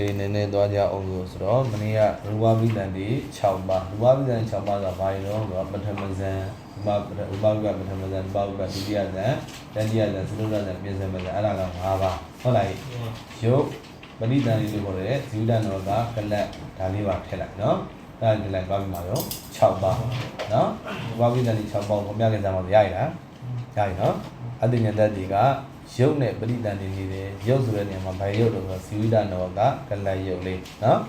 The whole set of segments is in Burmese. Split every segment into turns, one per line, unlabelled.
ဒီနည်းနည်းသွားကြအောင်လို့ဆိုတော့မနေ့ကရူပပိတန်ဒီ6ပါးရူပပိတန်6ပါးဆိုဘာလဲတော့ဆိုတော့ပထမဇန်ရူပရူပကပထမဇန်ရူပကဒုတိယဇန်တတိယဇန်သုတဇန်ပြင်စံဇန်အဲ့ဒါက5ပါးဟုတ်လားယုတ်ပရိတန်လေးလို့ခေါ်တယ်ဇီဝတန်တော်ကကလတ်ဒါလေးပါထည့်လိုက်နော်အဲ့ဒါဒီလိုက်ပါပြီမှာရော6ပါးနော်ရူပပိတန်ဒီ6ပါးကိုမြတ်ကစားမှာရရတာရရနော်အတ္တဉာဏ်တတ်ဒီက ရုပ်နဲ့ပရိတန်နေနေတယ်ရုပ်ဆိုတဲ့နေရာမှာဘယ်ရုပ်လို့ဆိုတော့ဇီဝိတနောကကလတ်ရုပ်လေးနော်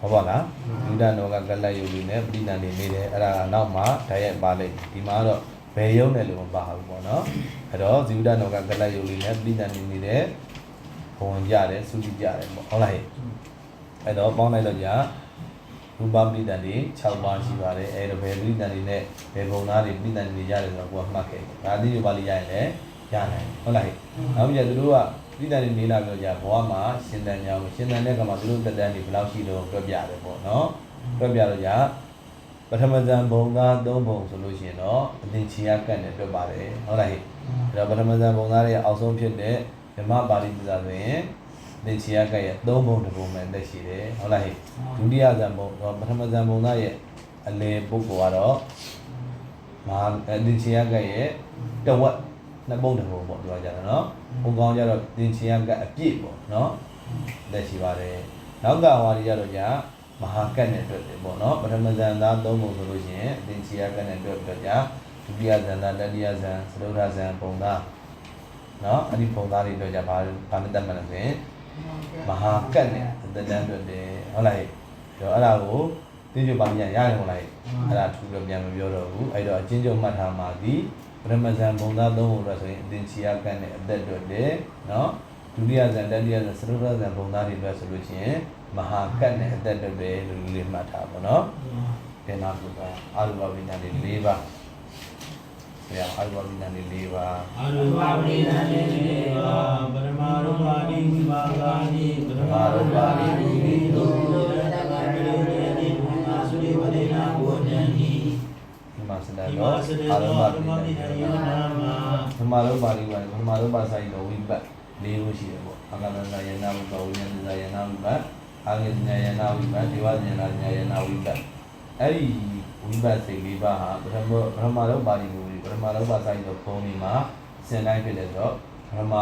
ဟုတ်ပါလားဇီဝိတနောကကလတ်ရုပ်လေးနဲ့ပရိတန်နေနေတယ်အဲ့ဒါကနောက်မှဓာတ်ရိုက်ပါလိမ့်ဒီမှာတော့ဘယ်ရုပ်နဲ့လို့မပါဘူးပေါ့နော်အဲ့တော့ဇီဝိတနောကကလတ်ရုပ်လေးနဲ့ပရိတန်နေနေတယ်ဘုံကြတယ်စုကြည့်ကြတယ်ပေါ့ဟုတ်လားဟဲ့အဲ့တော့ပေါင်းလိုက်တော့じゃရူပပရိတန်တွေ6ပါးရှိပါတယ်အဲ့တော့ဘယ်ပရိတန်တွေနဲ့ဘယ်ဘုံသားတွေပရိတန်တွေကြတယ်ဆိုတော့ကိုကမှတ်ခဲ့တယ်ဒါအသေးတွေပါလိရရင်လည်း ရနိုင်ဟုတ်လားဟဲ့နောက်ပြီးတော့သူတို့ကပရိတန်တွေနေလာပြောကြဘဝမှာရှင်တန်ကြောင်ရှင်တန်တဲ့ကမှာသူတို့တက်တန်းတွေဘယ်လောက်ရှိတော့ပြောပြတယ်ပေါ့နော်ပြောပြတော့じゃပထမဇန်ဘုံသား၃ဘုံဆိုလို့ရှိရင်တော့အသင်ချီရကတ်နဲ့ပြောပါတယ်ဟုတ်လားဟဲ့အဲ့တော့ပထမဇန်ဘုံသားရဲ့အောက်ဆုံးဖြစ်တဲ့ဓမ္မပါဠိပစာဆိုရင်သင်ချီရကတ်ရဲ့၃ဘုံတစ်ဘုံပဲတက်ရှိတယ်ဟုတ်လားဟဲ့ဒုတိယဇန်ဘုံတော့ပထမဇန်ဘုံသားရဲ့အလေပုဂ္ဂိုလ်ကတော့မဟာအသင်ချီရကတ်ရဲ့တဝက် နှစ်ပုံတစ်ပုံပေါ့ပြောကြတာနော်ဟိုကောင်ကြတော့တင်ချင်ရကအပြည့်ပေါ့နော်လက်ရှိပါတယ်နောက်ကဟွာဒီကြတော့ညာမဟာကတ်နဲ့တွေ့တယ်ပေါ့နော်ပထမဇန်သားသုံးပုံဆိုလို့ရှိရင်တင်ချင်ရကတ်နဲ့တွေ့တော့ညာဒုတိယဇန်သားတတိယဇန်သတုတ္ထဇန်ပုံသားနော်အဲ့ဒီပုံသားတွေတွေ့ကြပါဘာမှတတ်မှလည်းဆိုရင်မဟာကတ်နဲ့တက်တန်းတွေ့တယ်ဟုတ်လားပြောအဲ့ဒါကိုတင်းကျုပ်ပါမြန်ရတယ်ဟုတ်လားအဲ့ဒါထူတော့ပြန်မပြောတော့ဘူးအဲ့တော့အချင်းကျုပ်မှတ်ထားပါသည် ပထမဇန်ပုံသားသုံးပုံတော့ဆိုရင်အသင်ချီရကတ်နဲ့အသက်တွေ့တယ်နော်ဒုတိယဇန်တတိယဇန်သရုဒ္ဓဇန်ပုံသားတွေပဲဆိုလို့ရှိရင်မဟာကတ်နဲ့အသက်တွေ့တယ်လို့လေးမှတ်ထားပါနော်ဒေနာပုဒ္ဒါအာရုပဝိညာဉ်တွေ၄ပါးဆရာအာရုပဝိညာဉ်တွေ၄ပါး
အရူပပရိသန္တိနေပါပရမရူပါတိဝိပါကာနိပရမရူပါတိဝိပိတုရ
စတဲ့
ဒီ
တော့
မာစတေ
အာ
သော
ရုပ
ရ
ဝိ
မ
ညာဉ်
တိ
တွေ
ယနာမ
ဓမ္မလောပါဠိပါဓမ္မလောပါဆိုင်တော့ဝိပတ်၄ခုရှိတယ်ပေါ့အာကသနာယနာဝိပတ်ဝိညာဉ်ဇာယနာဝိပတ်အာဂိညာယနာဝိပတ်ဒေဝဉာဏဉာယနာဝိပတ်အဲ့ဒီဝိပတ်စိတ်၄ပါးဟာပထမပထမလောပါဠိကိုပထမလောပါဆိုင်တော့ဘုံဒီမှာစင်တိုင်းဖြစ်တယ်ဆိုတော့ပထမ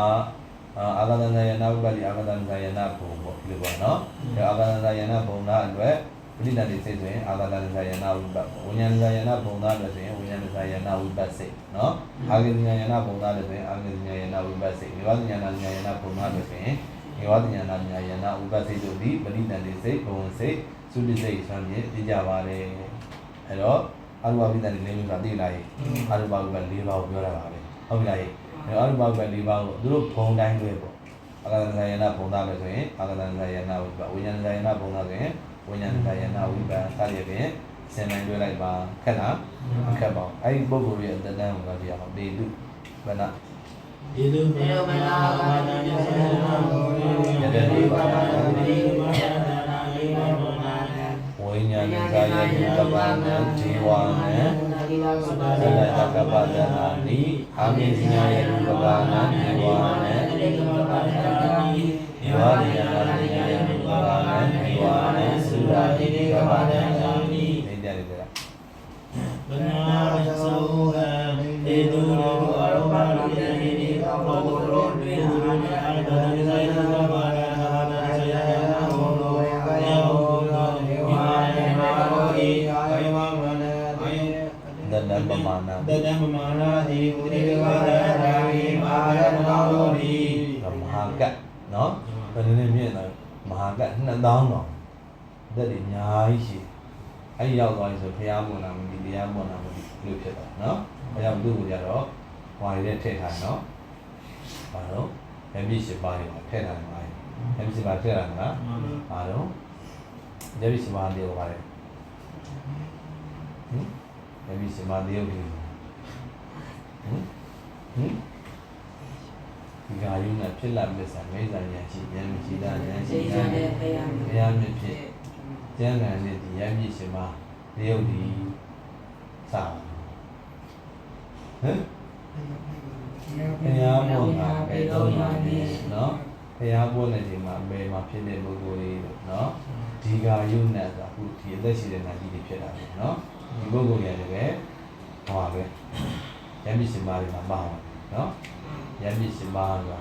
အာဂသနာယနာဝိပတ်ဒီအာဂသနာယနာဘုံပေါ့ဒီလိုပေါ့နော်အဲအာဂသနာယနာဘုံသားအတွက် ပဋိသန္ဓေစိတ်ဆိုရင်အာဂသနာယနာဝိပတ်ဝိညာဉ်ဇာယနာဘုံသားအတွက်ဆိုရင်ဝိညာဉ်ဇာယနာဝိပတ်စိတ်နော်အာဂိဉာယနာပုံသားတွေဆိုရင်အာဂိဉာယနာဝိပတ်စိတ်ဒီဝဒဉာဏဉာယနာပုံသားတွေဆိုရင်ဒီဝဒဉာဏဉာယနာဝိပတ်စိတ်တို့ဒီပရိသန္တိစိတ်ဘုံစိတ်သုတိစိတ်ဆွမ်းဖြင့်ပြကြပါတယ်အဲတော့အရူပဝိတ္တန်လေးမျိုးကသိလိုက်အရူပဝိပ္ပ၄ပါးကိုပြောတာပါပဲဟုတ်ပြီလားဟဲ့အဲအရူပဝိပ္ပ၄ပါးကိုသူတို့ဘုံတိုင်းတွေပေါ့ အာဂိဉာယနာပုံသားတွေဆိုရင်အာဂိဉာယနာဝိပတ်ဝိညာဉ်ဉာယနာပုံသားဆိုရင်ဝိညာဉ်ဉာယနာဝိပတ်စသည်ဖြင့်စင်နိုင်တွေ့လိုက်ပါခက်လားမခက်ပါဘူးအဲ့ဒီပုဂ္ဂိုလ်ရဲ့အတ္တတန်းကိုကြည့်ရအောင်ဒေတုဘဏ
ဣဒုမေမနာဘာဒညစေနာဘောရိယတတိပါဒတိပါဒနာလိမမောနာ
ဝိညာဏကာယယကပ္ပနံဒေဝနံသတ္တကပ္ပ ဒနာနိအာမေဇညာယကပ္ပနံဒေဝနံ
တိကပပဒနာနိ
ဒေဝနိယနာနိယယကပ္ပနံဒေဝနံ
သုရာတိတိကပဒနာနိ
နေကြတယ်ကြာ
ဘနာသောဟံဧတုရောအရော မမာနာတိဥတိဝါဒရာဝိမာရနောရိ
မဟာကတ်နော်ဘယ်နည်းမြင်လဲမဟာကတ်2000တောင်တက်တယ်အများကြီးရှိအဲ့ဒီရောက်သွားပြီဆိုဘုရားမွန်လာမသိတရားမွန်လာမသိလို့ဖြစ်သွားနော်အဲကြောင့်သူ့ကိုကြတော့ဟွာရတဲ့ထည့်ထားနော်ဘာလို့ရပြီရှိပါးရထည့်ထားမှာရပြီရှိပါးထည့်ထားမှာဘာလို့ရပြီရှိပါးလေးကိုပါလေဟင်ရပြီရှိပါးလေးကို ဟင်ဟင်ဒီဃာယုနဲ့ဖြစ်လာမဲ့ဆံမိစ္ဆာဉာဏ်ရှိဉာဏ်မရှိတာဉာဏ်ရှိဉာဏ်ဘုရားမြတ်ဖြစ်ကျမ်းဂန်နဲ့ဒီရပြီရှိပါးလေးကိုဒီစာဟမ်ဘုရားမောတာပဲတော့ညာနေနော်ဘရားပွင့်တဲ့ချိန်မှာအမေမှာဖြစ်တဲ့ပုဂ္ဂိုလ်တွေလို့နော်ဒီဃာယုဏဆိုတာအခုဒီအသက်ရှိတဲ့နာကြီးတွေဖြစ်တာပဲနော်ဒီပုဂ္ဂိုလ်တွေကလည်းဟောပါပဲ ယမ်းပစ္စည်းမားတွေမှာပါအောင်နော်ယမ်းပစ္စည်းမားဆိုတာ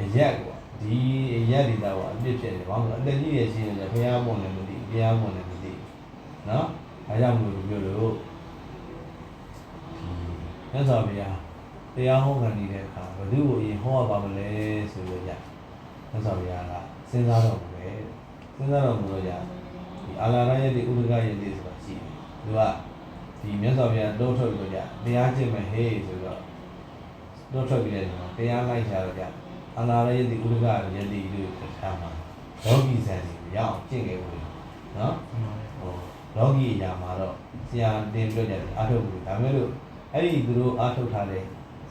အရက်ကွာဒီအရက်တွေတော့အပြစ်ဖြစ်တယ်ဘာလို့လဲအသက်ကြီးရရှိနေတယ်ဘုရားပွင့်တယ်မသိဘုရားပွင့်တယ်မသိနော်အဲကြောင့်မလို့ပြောလို့ဒီမြတ်စွာဘုရားတရားဟောခံနေတဲ့အခါဘယ်သူ့ကိုအရင်ဟောရပါမလဲဆိုလို့ရမြတ်စွာဘုရားကစဉ်းစားတော့ပဲစဉ်းစားတော့ဘုရားဒီအာလာရယတိဥဒကယတိဆိုတာရှိတယ်သူက ဒီမြတ်စွာဘုရားတောထုတ်ပြီးတော့ကြတရားကျင့်မဲ့ဟေးဆိုတော့တောထုတ်ပြီးတဲ့အခါတရားလိုက်ကြတော့ကြအာလာရယတိဥဒကယတိလို့ထားမှာလောကီဇန်တွေရအောင်ကျင့်ခဲ့လို့နော်ဟိုလောကီအရာမှာတော့ဆရာတင်ပြကြတယ်အားထုတ်ဘူးဒါပေမဲ့လို့အဲ့ဒီသူတို့အားထုတ်ထားတဲ့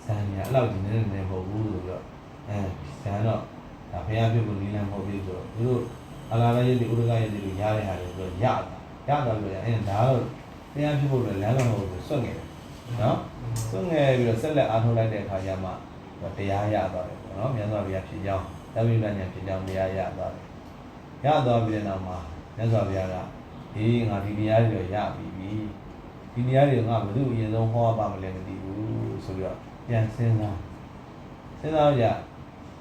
ဇန်ညာအဲ့လောက်ဒီနည်းနည်းမဟုတ်ဘူးဆိုတော့အဲဇန်တော့ဒါဘုရားပြုတ်ကိုနီးလမ်းမဟုတ်ဘူးဆိုတော့သူတို့အလာရရဲ့ဒီဥဒကရဲ့ဒီလိုရတဲ့ဟာတွေဆိုတော့ရတာရတာလို့ရအဲဒါတော့ ဘုရားပြုတ်ဖို့လည်းလမ်းတော့မဟုတ်ဘူးစွန့်ငယ်တယ်နော်စွန့်ငယ်ပြီးတော့ဆက်လက်အားထုတ်လိုက်တဲ့အခါကျမှတရားရသွားတယ်ပေါ့နော်မြတ်စွာဘုရားဖြစ်ကြောင်းတပိပညာဖြစ်ကြောင်းတရားရသွားတယ်ရသွားပြီးတဲ့နောက်မှာမြတ်စွာဘုရားကဒီငါဒီတရားတွေရပြီပြီဒီတရားတွေငါဘယ်သူအရင်ဆုံးဟောပါမလဲမသိဘူးဆိုပြီးတော့ပြန်စဉ်းစားစဉ်းစားကြ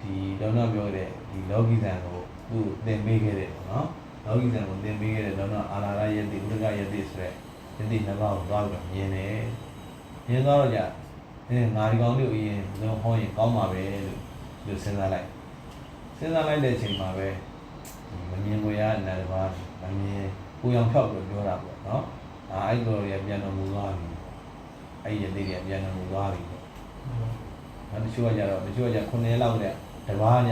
ဒီတော့တော့ပြောတဲ့ဒီလောကီဇံကိုသူ့သင်ပေးခဲ့တယ်ပေါ့နော်လောကီဇံကိုသင်ပေးခဲ့တဲ့တော့တော့အာလာရယတိဥဒကယတိဆိုတဲ့ ယတိနှစ်ပါးကိုသွားပြီးတော့မြင်တယ်မြင်တော့ကြအဲငါဒီကောင်လေးကိုအရင်ဆုံးဟောရင်ကောင်းပါပဲလို့သူစဉ်းစားလိုက်စဉ်းစားလိုက်တဲ့အချိန်မှာပဲမမြင်ကိုရတဲ့တစ်ပါးမမြင်ကိုရောင်ဖြောက်လို့ပြောတာပေါ့နော်။အာအဲ့လိုရပြန်တော်မူသွားပြီ။အဲ့ဒီလေးတွေပြန်တော်မူသွားပြီပေါ့။နောက်တစ်ချို့ကကြတော့တစ်ချို့ကကြ9ရက်လောက်တဲ့တပားည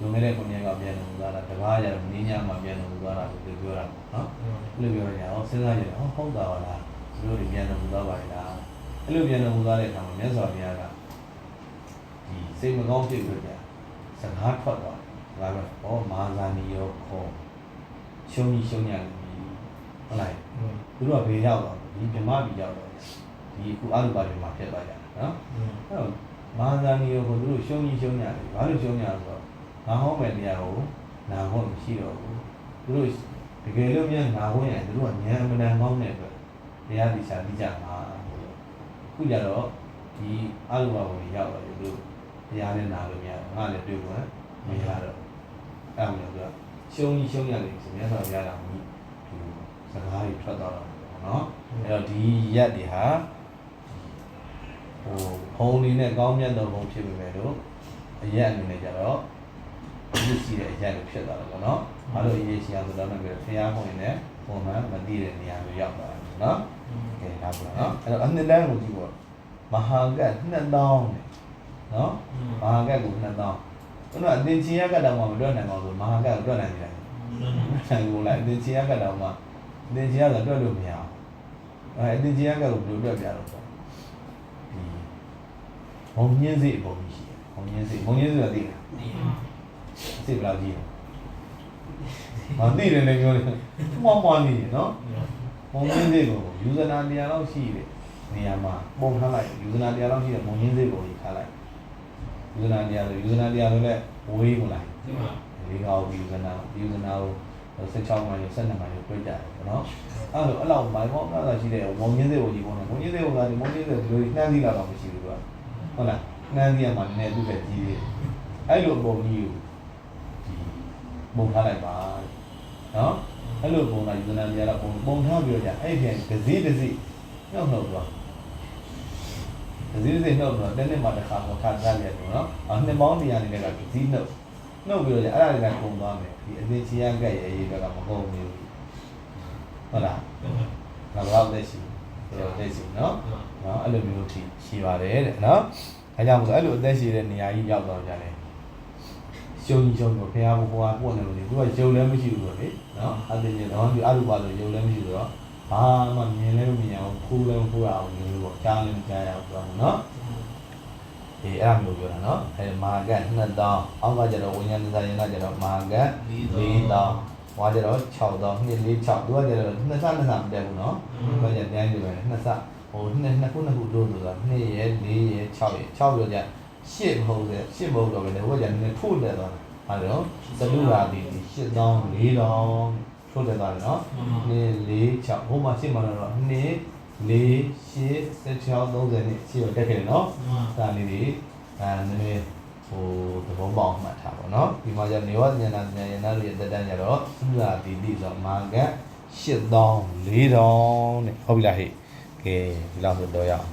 လွန်ခဲ့တဲ့9ရက်ကပြန်တော်မူသွားတာတပားညတော့နင်းညမှာပြန်တော်မူသွားတာလို့ပြောတာပေါ့နော်။အဲ့လိုပြောရအောင်စဉ်းစားကြည့်တော့ဟုတ်တာပါလား။သူတို့တွေပြန်တော်မူသွားပါလား။အဲ့လိုပြန်တော်မူသွားတဲ့အခါမှာမြတ်စွာဘုရားကဒီစိတ်မကောင်းဖြစ်လို့ကြာစကားထွက်သွားတယ်။ဒါပဲ။ဩမဟာဇာနီယောခေါ်ရှုံးကြီးရှုံးရတယ်ဟုတ်လားသူတို့ကဘေးရောက်တော့ဒီဗမာပြည်ရောက်တော့ဒီအခုအလုပါတွေမှာဖြစ်သွားကြတယ်နော်အဲ့တော့မဟာဇာနီယောကိုသူတို့ရှုံးကြီးရှုံးရတယ်ဘာလို့ရှုံးရလဲဆိုတော့ ငါဟောမယ်တရားကိုနာဟောမရှိတော့ဘူးသူတို့တကယ်လို့မြန်နာဟောရင်သူတို့ကဉာဏ်မတန်ကောင်းတဲ့အတွက်တရားဒီစာပြီးကြမှာအခုကြတော့ဒီအလုပါကိုရောက်တော့သူတို့တရားနဲ့နာလို့မရတော့ငါလည်းတွေ့လို့မရတော့အဲ့လိုမျိုးကရှုံးကြီးရှုံးရတယ်ဆိုမြတ်စွာဘုရားကမြည်ဒီစကားတွေထွက်သွားတာပေါ့နော်အဲ့တော့ဒီရက်တွေဟာဟိုဘုံနေနဲ့ကောင်းမြတ်သောဘုံဖြစ်ပေမဲ့လို့အရက်အနေနဲ့ကြတော့ ဒီစီတဲ့အရက်တွေဖြစ်သွားတယ်ပေါ့နော်ဘာလို့အရေးရှိအောင်ဆိုတော့လည်းဖျားဝင်နဲ့ပုံမှန်မသိတဲ့နေရာမျိုးရောက်သွားတယ်နော်ကဲဒါပေါ့နော်အဲ့တော့အနှစ်တန်းကိုကြည့်ပေါ့မဟာကတ်2000နဲ့နော်မဟာကတ်ကို2000ဘုရားအတင်ချင်ရကတ်တော့မှမတွက်နိုင်ပါဘူးမဟာကတ်ကိုတွက်နိုင်တယ်ဆန်ကိုလိုက်အတင်ချင်ရကတော့မှအတင်ချင်ရဆိုတွက်လို့မရအောင်အဲအတင်ချင်ရကကိုဘယ်လိုတွက်ပြတော့ဆိုဒီဘုံညင်းစိအပုံကြီးရှိတယ်ဘုံညင်းစိဘုံညင်းစိကသိလား စိဘယ်လောက်ကြီးလဲမသိတယ်လည်းပြောတယ်မွားမွားနေတယ်နော်ဘုံညင်းစိကိုယူဇနာတရားလောက်ရှိတယ်နေရာမှာပုံထားလိုက်ယူဇနာတရားလောက်ရှိတယ်ဘုံညင်းစိကိုကြီးထားလိုက်ယူဇနာတရားဆိုယူဇနာတရားဆိုလည်းဝေးမလားလေးကောက်ယူဇနာယူဇနာကို16မိုင်12မိုင်ကိုပြကြတယ်ပေါ့နော်အဲ့လိုအဲ့လောက်မိုင်ပေါ့အဲ့ဒါရှိတယ်မုံညင်းစေကိုကြီးပေါ့နော်မုံညင်းစေကိုကဒီမုံညင်းစေဒီလိုနှမ်းသီးလာတော့မရှိဘူးကွာဟုတ်လားနှမ်းသီးကမှနည်းနည်းသူ့ပဲကြီးတယ်အဲ့လိုပုံကြီးကိုဒီ ပုံထားလိုက်ပါနော်အဲ့လိုပုံကယူဇနာပြရတော့ပုံပုံထားပြီးတော့じゃအဲ့ပြန်ဒစီဒစီနှုတ်နှုတ်သွားဒစီဒစီနှုတ်တော့တနေ့မှတစ်ခါတော့ခါစားရတယ်နော်အဲ့နှစ်ပေါင်းတရားနေတဲ့ကဒစီနှုတ်နှုတ်ပြီးတော့အဲ့ဒါတွေကပုံသွားမယ်ဒီအသေးချီရကက်ရဲ့အရေးတွေကမကုန်ဘူးဟုတ်လားငါတော့လက်ရှိတော့လက်ရှိနော်နော်အဲ့လိုမျိုးထိရှိပါတယ်တဲ့နော်အဲကြောင့်မို့ဆိုအဲ့လိုအသက်ရှိတဲ့နေရာကြီးရောက်တော့ကြတယ် ရှုံကြီးရှုံကိုဖះဘုရားပို့နေလို့ဒီသူကယုံလည်းမရှိဘူးလို့လေနော်အသေးချင်းတော့ဒီအရုပါဆိုယုံလည်းမရှိဘူးတော့ဘာမှမြင်လည်းမမြင်အောင်ခိုးလည်းမခိုးရအောင်မျိုးပေါ့ကြားလည်းမကြားရအောင်ဆိုတော့နော်ဒီအဲ့ဒါမျိုးပြောတာနော်အဲ့မာကတ်2000အောက်ကကျတော့ဝိညာဉ်စာရင်ကကျတော့မာကတ်4000ဟွာကျတော့6000 246သူကကျတော့နှစ်ဆနှစ်ဆမတက်ဘူးနော်သူကကျပြန်ကြည့်မယ်နှစ်ဆဟိုနှစ်နှစ်ခုနှစ်ခုလို့ဆိုတာ2ရဲ4ရဲ6ရဲ6ရောကျ 8မဟုတ်စေ8မဟုတ်တော့ပဲဟိုကကျနည်းနည်းထို့တက်သွားတာဟာတော့သလူရာတိ8000 4000ထိုးတက်သွားတယ်နော်2 4 6ဟိုမှာရှင်းမှတော့2 4 8 16 30နဲ့ရှင်းတော့တက်ခဲ့တယ်နော်ဒါလေးတွေအဲနည်းနည်းဟိုသဘောပေါက်မှတ်ထားပါတော့ဒီမှာကျနေဝဉာဏဉာဏ်ရနာတွေတက်တန်းကြတော့သလူရာတိတိဆိုမာကတ်8000 4000နဲ့ဟုတ်ပြီလားဟဲ့ကဲဒီလောက်ဆိုတော့ရအောင်